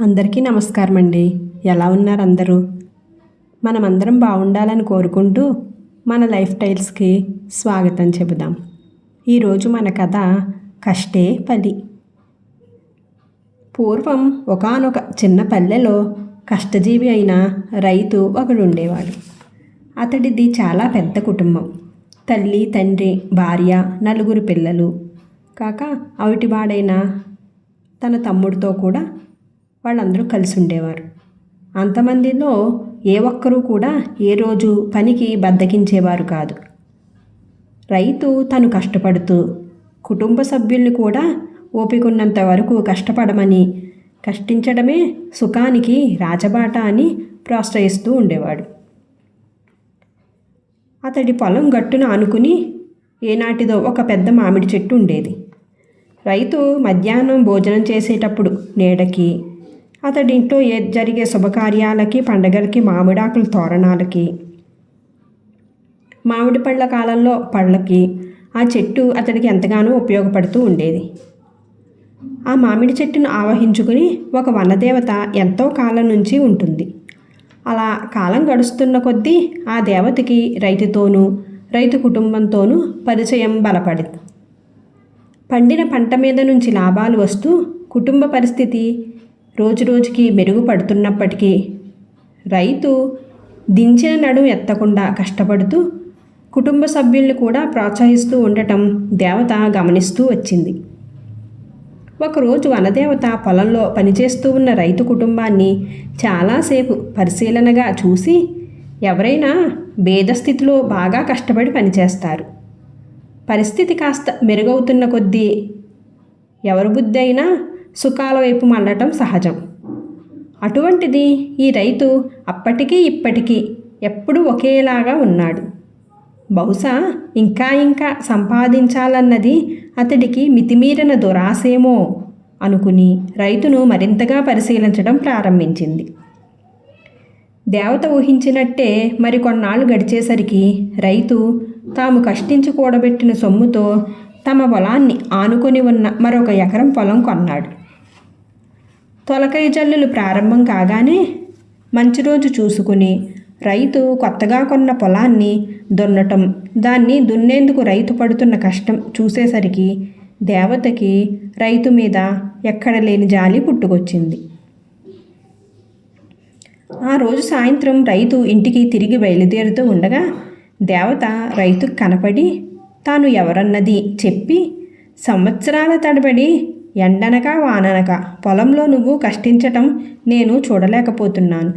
అందరికీ నమస్కారం అండి ఎలా ఉన్నారు అందరూ? మనమందరం బాగుండాలని కోరుకుంటూ మన లైఫ్ స్టైల్స్కి స్వాగతం చెబుదాం. ఈరోజు మన కథ కష్టే పలి పూర్వం ఒకానొక చిన్న పల్లెలో కష్టజీవి అయిన రైతు ఒకడు ఉండేవాడు అతడిది చాలా పెద్ద కుటుంబం. తల్లి తండ్రి భార్య నలుగురు పిల్లలు. కాక అవిటివాడైన తన తమ్ముడితో కూడా వాళ్ళందరూ కలిసి ఉండేవారు అంతమందిలో ఏ ఒక్కరూ కూడా ఏ రోజు పనికి బద్దకించేవారు కాదు. రైతు తను కష్టపడుతూ కుటుంబ సభ్యుల్ని కూడా ఓపికన్నంత వరకు కష్టపడమని కష్టించడమే సుఖానికి రాజబాట అని ప్రోత్సహిస్తూ ఉండేవాడు. అతడి పొలం గట్టున ఆనుకుని ఏనాటిదో ఒక పెద్ద మామిడి చెట్టు ఉండేది. రైతు మధ్యాహ్నం భోజనం చేసేటప్పుడు నీడకి అతడింట్లో ఏ జరిగే శుభకార్యాలకి పండగలకి మామిడాకుల తోరణాలకి. మామిడి పళ్ళ కాలంలో పళ్ళకి ఆ చెట్టు అతడికి ఎంతగానో ఉపయోగపడుతూ ఉండేది. ఆ మామిడి చెట్టును ఆవహించుకుని ఒక వనదేవత ఎంతో కాలం నుంచి ఉంటుంది. అలా కాలం గడుస్తున్న కొద్దీ ఆ దేవతకి రైతుతోనూ రైతు కుటుంబంతోనూ పరిచయం బలపడింది. పండిన పంట మీద నుంచి లాభాలు వస్తూ కుటుంబ పరిస్థితి రోజురోజుకి మెరుగుపడుతున్నప్పటికీ రైతు దించిన నడుం ఎత్తకుండా కష్టపడుతూ కుటుంబ సభ్యుల్ని కూడా ప్రోత్సహిస్తూ ఉండటం దేవత గమనిస్తూ వచ్చింది. ఒకరోజు వనదేవత పొలంలో పనిచేస్తూ ఉన్న రైతు కుటుంబాన్ని చాలాసేపు పరిశీలనగా చూసి ఎవరైనా భేదస్థితిలో బాగా కష్టపడి పనిచేస్తారు. పరిస్థితి కాస్త మెరుగవుతున్న కొద్దీ ఎవరి బుద్ధి అయినా సుఖాల వైపు మళ్ళటం సహజం. అటువంటిది ఈ రైతు అప్పటికీ ఇప్పటికీ ఎప్పుడూ ఒకేలాగా ఉన్నాడు. బహుశా ఇంకా ఇంకా సంపాదించాలన్నది అతడికి మితిమీరిన దురాశేమో అనుకుని రైతును మరింతగా పరిశీలించడం ప్రారంభించింది. దేవత ఊహించినట్టే మరికొన్నాళ్ళు గడిచేసరికి రైతు తాము కష్టించి కూడబెట్టిన సొమ్ముతో తమ పొలాన్ని ఆనుకొని ఉన్న మరొక ఎకరం పొలం కొన్నాడు. తొలకరి జల్లులు ప్రారంభం కాగానే మంచి రోజు చూసుకుని రైతు కొత్తగా కొన్న పొలాన్ని దున్నటం దాన్ని దున్నేందుకు రైతు పడుతున్న కష్టం చూసేసరికి దేవతకి రైతు మీద ఎక్కడ లేని జాలి పుట్టుకొచ్చింది. ఆ రోజు సాయంత్రం రైతు ఇంటికి తిరిగి బయలుదేరుతూ ఉండగా దేవత రైతుకు కనపడి తాను ఎవరన్నది చెప్పి సంవత్సరాల తడబడి ఎండనక వాననక పొలంలో నువ్వు కష్టించటం నేను చూడలేకపోతున్నాను.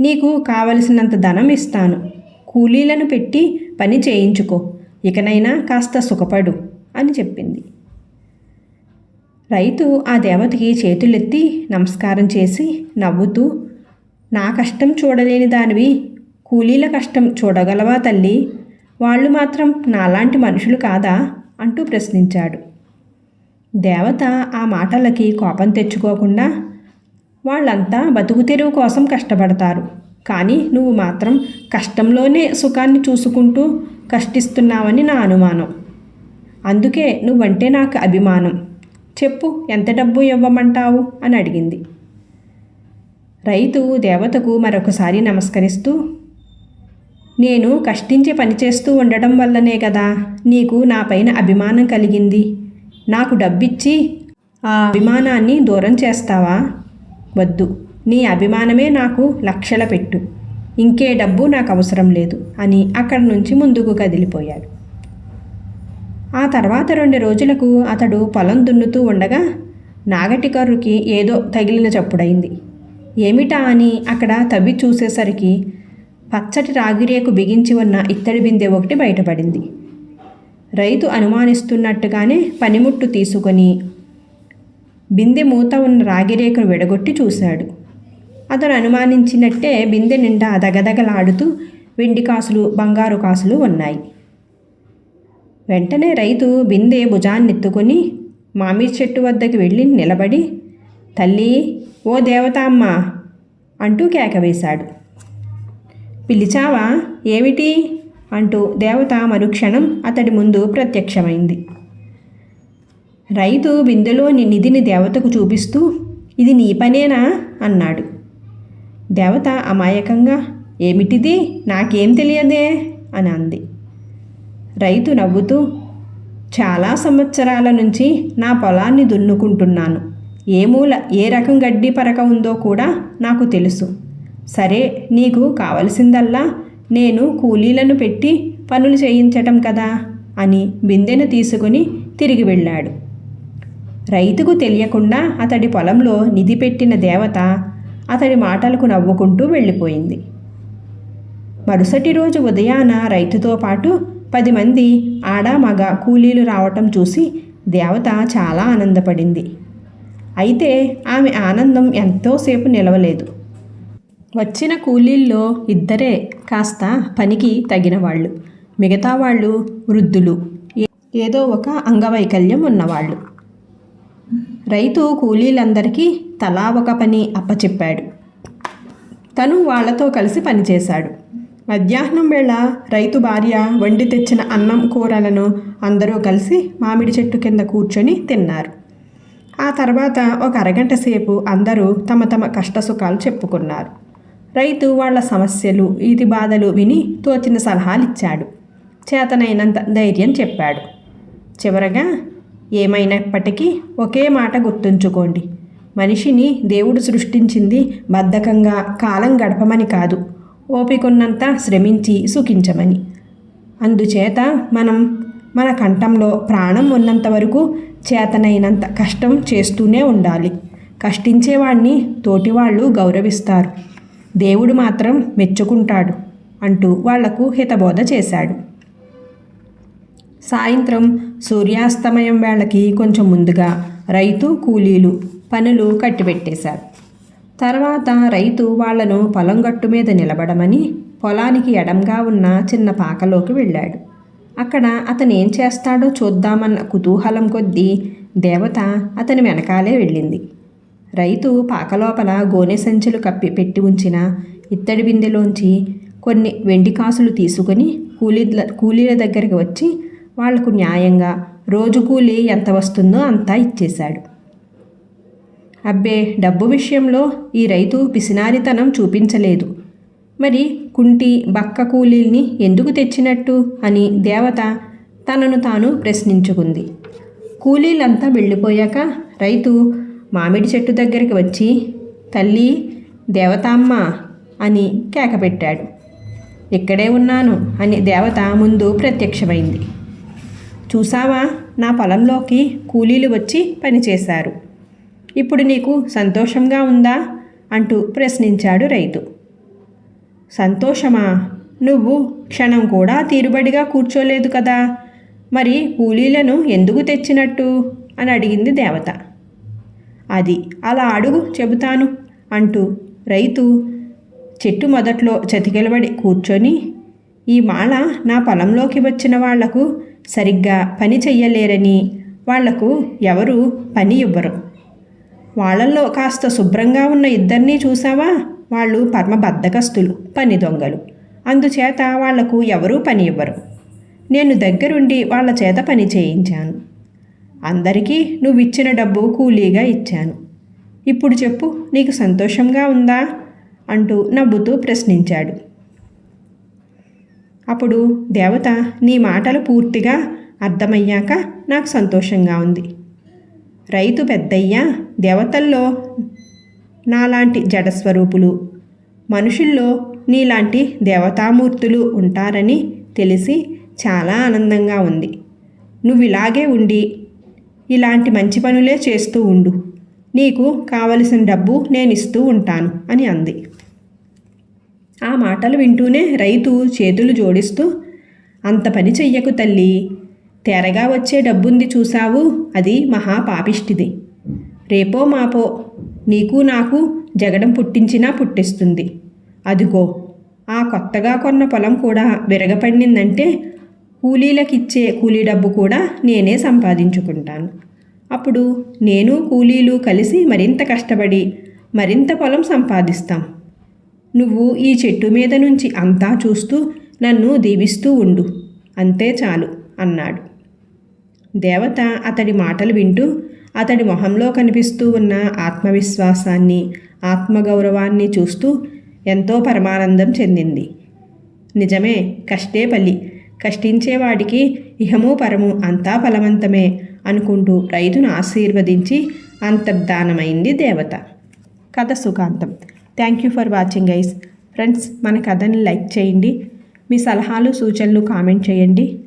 నీకు కావలసినంత ధనం ఇస్తాను. కూలీలను పెట్టి పని చేయించుకో. ఇకనైనా కాస్త సుఖపడు అని చెప్పింది. రైతు ఆ దేవతకి చేతులెత్తి నమస్కారం చేసి నవ్వుతూ నా కష్టం చూడలేని దానివి కూలీల కష్టం చూడగలవా తల్లి? వాళ్ళు మాత్రం నాలాంటి మనుషులు కాదా అంటూ ప్రశ్నించాడు. దేవత ఆ మాటలకి కోపం తెచ్చుకోకుండా వాళ్ళంతా బతుకు తెరువు కోసం కష్టపడతారు. కానీ నువ్వు మాత్రం కష్టంలోనే సుఖాన్ని చూసుకుంటూ కష్టిస్తున్నావని నా అనుమానం. అందుకే నువ్వంటే నాకు అభిమానం. చెప్పు ఎంత డబ్బు ఇవ్వమంటావు అని అడిగింది. రైతు దేవతకు మరొకసారి నమస్కరిస్తూ నేను కష్టించి పనిచేస్తూ ఉండటం వల్లనే కదా నీకు నా పైన అభిమానం కలిగింది. నాకు డబ్బిచ్చి ఆ అభిమానాన్ని దూరం చేస్తావా? వద్దు. నీ అభిమానమే నాకు లక్షల పెట్టు. ఇంకే డబ్బు నాకు అవసరం లేదు అని అక్కడి నుంచి ముందుకు కదిలిపోయాడు. ఆ తర్వాత రెండు రోజులకు అతడు పొలం దున్నుతూ ఉండగా నాగటి కర్రుకి ఏదో తగిలిన చప్పుడైంది. ఏమిటా అని అక్కడ తవ్వి చూసేసరికి పచ్చటి రాగిరేకు బిగించి ఉన్న ఇత్తడి బిందె ఒకటి బయటపడింది. రైతు అనుమానిస్తున్నట్టుగానే పనిముట్టు తీసుకొని బిందె మూత ఉన్న రాగిరేకును విడగొట్టి చూశాడు. అతను అనుమానించినట్టే బిందె నిండా దగదగలాడుతూ వెండి కాసులు బంగారు కాసులు ఉన్నాయి. వెంటనే రైతు బిందె భుజాన్నెత్తుకొని మామిడి చెట్టు వద్దకు వెళ్ళి నిలబడి తల్లి ఓ దేవతామ్మ అంటూ కేకవేశాడు పిలిచావా? ఏమిటి? అంటూ దేవత మరుక్షణం అతడి ముందు ప్రత్యక్షమైంది. రైతు బిందెలోని నిధిని దేవతకు చూపిస్తూ ఇది నీ పనేనా? అన్నాడు. దేవత అమాయకంగా ఏమిటిది? నాకేం తెలియదే? అని అంది. రైతు నవ్వుతూ చాలా సంవత్సరాల నుంచి నా పొలాన్ని దున్నుకుంటున్నాను. ఏ మూల ఏ రకం గడ్డి పరక ఉందో కూడా నాకు తెలుసు. సరే నీకు కావలసిందల్లా నేను కూలీలను పెట్టి పనులు చేయించటం కదా అని బిందెను తీసుకుని తిరిగి వెళ్ళాడు. రైతుకు తెలియకుండా అతడి పొలంలో నిధి పెట్టిన దేవత అతడి మాటలకు నవ్వుకుంటూ వెళ్ళిపోయింది. మరుసటి రోజు ఉదయాన రైతుతో పాటు పది మంది ఆడ మగ కూలీలు రావటం చూసి దేవత చాలా ఆనందపడింది. అయితే ఆమె ఆనందం ఎంతోసేపు నిలవలేదు. వచ్చిన కూలీల్లో ఇద్దరే కాస్త పనికి తగిన వాళ్ళు మిగతా వాళ్ళు వృద్ధులు. ఏ- ఏదో ఒక అంగవైకల్యం ఉన్నవాళ్ళు. రైతు కూలీలందరికీ తలా ఒక పని అప్పచెప్పాడు. తను వాళ్ళతో కలిసి పనిచేశాడు. మధ్యాహ్నం వేళ రైతు భార్య వండి తెచ్చిన అన్నం కూరలను అందరూ కలిసి మామిడి చెట్టు కింద కూర్చొని తిన్నారు. ఆ తర్వాత ఒక అరగంట సేపు అందరూ తమ తమ కష్టసుఖాలు చెప్పుకున్నారు. రైతు వాళ్ళ సమస్యలు ఈతి బాధలు విని తోచిన సలహాలిచ్చాడు. చేతనైనంత ధైర్యం చెప్పాడు. చివరగా ఏమైనప్పటికీ ఒకే మాట గుర్తుంచుకోండి. మనిషిని దేవుడు సృష్టించింది బద్ధకంగా కాలం గడపమని కాదు ఓపికొన్నంత శ్రమించి సుఖించమని. అందుచేత మనం మన కంఠంలో ప్రాణం ఉన్నంత వరకు చేతనైనంత కష్టం చేస్తూనే ఉండాలి. కష్టించేవాడిని తోటివాళ్ళు గౌరవిస్తారు. దేవుడు మాత్రం మెచ్చుకుంటాడు అంటూ వాళ్ళకు హితబోధ చేశాడు. సాయంత్రం సూర్యాస్తమయం వేళకి కొంచెం ముందుగా రైతు కూలీలు పనులు కట్టిపెట్టేశారు. తర్వాత రైతు వాళ్ళను పొలం గట్టు మీద నిలబడమని పొలానికి ఎడంగా ఉన్న చిన్న పాకలోకి వెళ్ళాడు. అక్కడ అతను ఏం చేస్తాడో చూద్దామన్న కుతూహలం కొద్దీ దేవత అతని వెనకాలే వెళ్ళింది. రైతు పాకలోపల గోనె సంచులు కప్పి పెట్టి ఉంచిన ఇత్తడి బిందెలోంచి కొన్ని వెండి కాసులు తీసుకొని కూలీల కూలీల దగ్గరికి వచ్చి వాళ్ళకు న్యాయంగా రోజు కూలీ ఎంత వస్తుందో అంతా ఇచ్చేశాడు. అబ్బే డబ్బు విషయంలో ఈ రైతు పిసినారితనం చూపించలేదు. మరి కుంటి బక్క కూలీల్ని ఎందుకు తెచ్చినట్టు అని దేవత తనను తాను ప్రశ్నించుకుంది. కూలీలంతా వెళ్ళిపోయాక రైతు మామిడి చెట్టు దగ్గరికి వచ్చి తల్లి దేవతామ్మ అని కేకపెట్టాడు ఇక్కడే ఉన్నాను అని దేవత ముందు ప్రత్యక్షమైంది. చూసావా నా పొలంలోకి కూలీలు వచ్చి పనిచేశారు ఇప్పుడు నీకు సంతోషంగా ఉందా? అంటూ ప్రశ్నించాడు రైతు. సంతోషమా? నువ్వు క్షణం కూడా తీరుబడిగా కూర్చోలేదు కదా. మరి కూలీలను ఎందుకు తెచ్చినట్టు? అని అడిగింది దేవత. అది. అలా అడుగు చెబుతాను అంటూ రైతు చెట్టు మొదట్లో చతికిలబడి కూర్చొని ఈ మాల నా పొలంలోకి వచ్చిన వాళ్ళకు సరిగ్గా పని చెయ్యలేరని వాళ్ళకు ఎవరు పని ఇవ్వరు. వాళ్ళల్లో కాస్త శుభ్రంగా ఉన్న ఇద్దరినీ చూసావా వాళ్ళు పరమ బద్ధకస్తులు పని దొంగలు. అందుచేత వాళ్ళకు ఎవరూ పని ఇవ్వరు. నేను దగ్గరుండి వాళ్ళ చేత పని చేయించాను. అందరికీ నువ్వు ఇచ్చిన డబ్బు కూలీగా ఇచ్చాను. ఇప్పుడు చెప్పు నీకు సంతోషంగా ఉందా? అంటూ నవ్వుతూ ప్రశ్నించాడు. అప్పుడు దేవత నీ మాటలు పూర్తిగా అర్థమయ్యాక నాకు సంతోషంగా ఉంది. రైతు పెద్దయ్యా దేవతల్లో నాలాంటి జడస్వరూపులు మనుషుల్లో నీలాంటి దేవతామూర్తులు ఉంటారని తెలిసి చాలా ఆనందంగా ఉంది. నువ్వు ఇలాగే ఉండి ఇలాంటి మంచి పనులే చేస్తూ ఉండు. నీకు కావలసిన డబ్బు నేను ఇస్తూ ఉంటాను అని అంది. ఆ మాటలు వింటూనే రైతు చేతులు జోడిస్తూ అంత పని చెయ్యకు తల్లి. తెరగా వచ్చే డబ్బుంది చూసావు అది మహా పాపిష్టిది. రేపో మాపో నీకు నాకు జగడం పుట్టించినా పుట్టిస్తుంది. అదిగో ఆ కొత్తగా కొన్న పొలం కూడా విరగపడిందంటే కూలీలకిచ్చే కూలీ డబ్బు కూడా నేనే సంపాదించుకుంటాను. అప్పుడు నేను కూలీలు కలిసి మరింత కష్టపడి మరింత పొలం సంపాదిస్తాం. నువ్వు ఈ చెట్టు మీద నుంచి అంతా చూస్తూ నన్ను దీవిస్తూ ఉండు. అంతే చాలు అన్నాడు. దేవత అతడి మాటలు వింటూ అతడి మొహంలో కనిపిస్తూ ఉన్న ఆత్మవిశ్వాసాన్ని ఆత్మగౌరవాన్ని చూస్తూ ఎంతో పరమానందం చెందింది. నిజమే కష్టే పల్లి. కష్టించేవాడికి ఇహము పరము అంతా ఫలవంతమే అనుకుంటూ రైతును ఆశీర్వదించి అంతర్ధానమైంది దేవత. కథ సుఖాంతం. థ్యాంక్ యూ ఫర్ వాచింగ్ ఐస్ ఫ్రెండ్స్ మన కథని లైక్ చేయండి. మీ సలహాలు సూచనలు కామెంట్ చేయండి.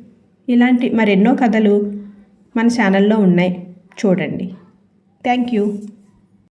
ఇలాంటి మరెన్నో కథలు మన ఛానల్లో ఉన్నాయి. చూడండి. Thank you